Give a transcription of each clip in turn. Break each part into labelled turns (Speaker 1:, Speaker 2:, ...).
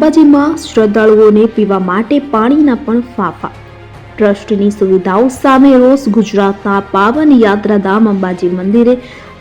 Speaker 1: અંબાજીમાં શ્રદ્ધાળુઓને પીવા માટે પાણીના પણ ફાફા. ટ્રસ્ટની સુવિધાઓ સામે રોષ ગુજરાતના પાવન યાત્રાધામ અંબાજી મંદિરે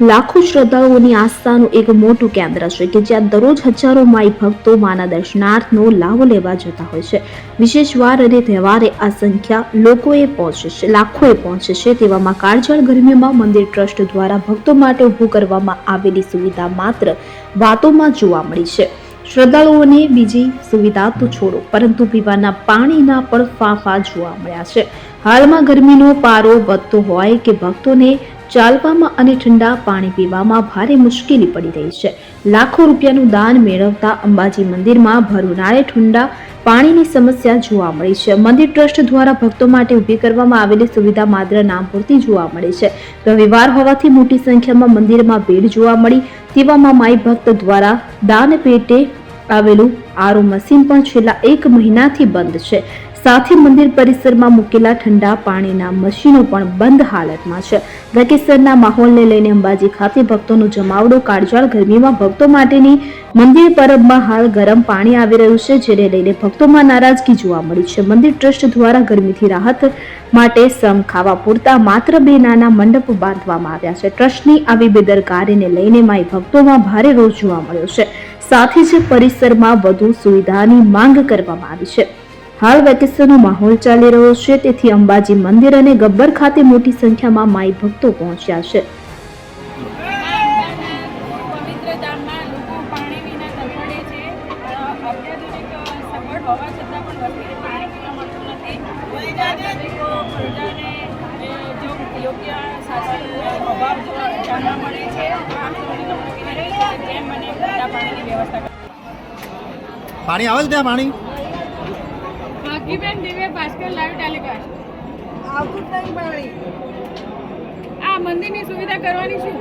Speaker 1: લાખો શ્રદ્ધાળુઓની આસ્થાનું એક મોટું કેન્દ્ર છે કે જ્યાં દરરોજ હજારો માઈ ભક્તો માના દર્શનાર્થનો લાભ લેવા જતા હોય છે. વિશેષ વાર અને તહેવારે આ સંખ્યા લોકોએ પહોંચે છે, લાખોએ પહોંચે છે તેવામાં કાળઝાળ ગરમીમાં મંદિર ટ્રસ્ટ દ્વારા ભક્તો માટે ઊભું કરવામાં આવેલી સુવિધા માત્ર વાતોમાં જોવા મળી છે. શ્રદ્ધાળુઓને બીજી સુવિધા તો છોડો, પરંતુ પીવાના પાણીના પણ ફાંફા જોવા મળ્યા છે. હાલમાં ગરમીનો પારો વધતો હોય કે ભક્તોને ચાલવામાં અને ઠંડા પાણી પીવામાં ભારે મુશ્કેલી પડી રહી છે. લાખો રૂપિયાનું દાન મેળવતા અંબાજી મંદિરમાં ભર ઉનાળે ઠંડા પાણીની સમસ્યા જોવા મળી છે. મંદિર ટ્રસ્ટ દ્વારા ભક્તો માટે ઊભી કરવામાં આવેલી સુવિધા માત્ર નામ પૂરતી જોવા મળે છે. રવિવાર હોવાથી મોટી સંખ્યામાં મંદિરમાં ભીડ જોવા મળી, તેવામાં માઈ ભક્ત દ્વારા દાન પેટે આવેલું આરો મશીન પણ છેલ્લા એક મહિનાથી બંધ છે. સાથે મંદિર પરિસરમાં મૂકેલા ઠંડા પાણીના મશીનો પણ બંધ હાલતમાં છે. વેકેશનના માહોલને લઈને અંબાજી ખાતે ભક્તોનો જમાવડો, કાળજાળ ગરમીમાં ભક્તો માટેની મંદિર પરબમાં હાલ ગરમ પાણી આવી રહ્યું છે, જેને લઈને ભક્તોમાં નારાજગી જોવા મળી છે. મંદિર ટ્રસ્ટ દ્વારા ગરમીથી રાહત માટે સમ ખાવા પૂરતા માત્ર બે નાના મંડપ બાંધવામાં આવ્યા છે. ટ્રસ્ટની આવી બેદરકારીને લઈને માય ભક્તોમાં ભારે રોષ જોવા મળ્યો છે. સાથે જ પરિસરમાં વધુ સુવિધાની માંગ કરવામાં આવી છે. હાલ વેકેશનનો માહોલ ચાલી રહ્યો છે, તેથી અંબાજી મંદિર અને ગબ્બર ખાતે મોટી સંખ્યામાં માઈ ભક્તો પહોંચ્યા છે.
Speaker 2: અભાવ જોવા જાણવા મળે છે. આમ મને ઠંડા પાણીની વ્યવસ્થા કરે
Speaker 3: પાણી આવે છે ત્યાં પાણી?
Speaker 2: ભાગીબેન દિવ્ય ભાસ્કર લાઈવ ટેલિકાસ્ટ
Speaker 4: આવતું જ નહીં પાણી.
Speaker 2: આ મંદિરની સુવિધા કરવાની શું?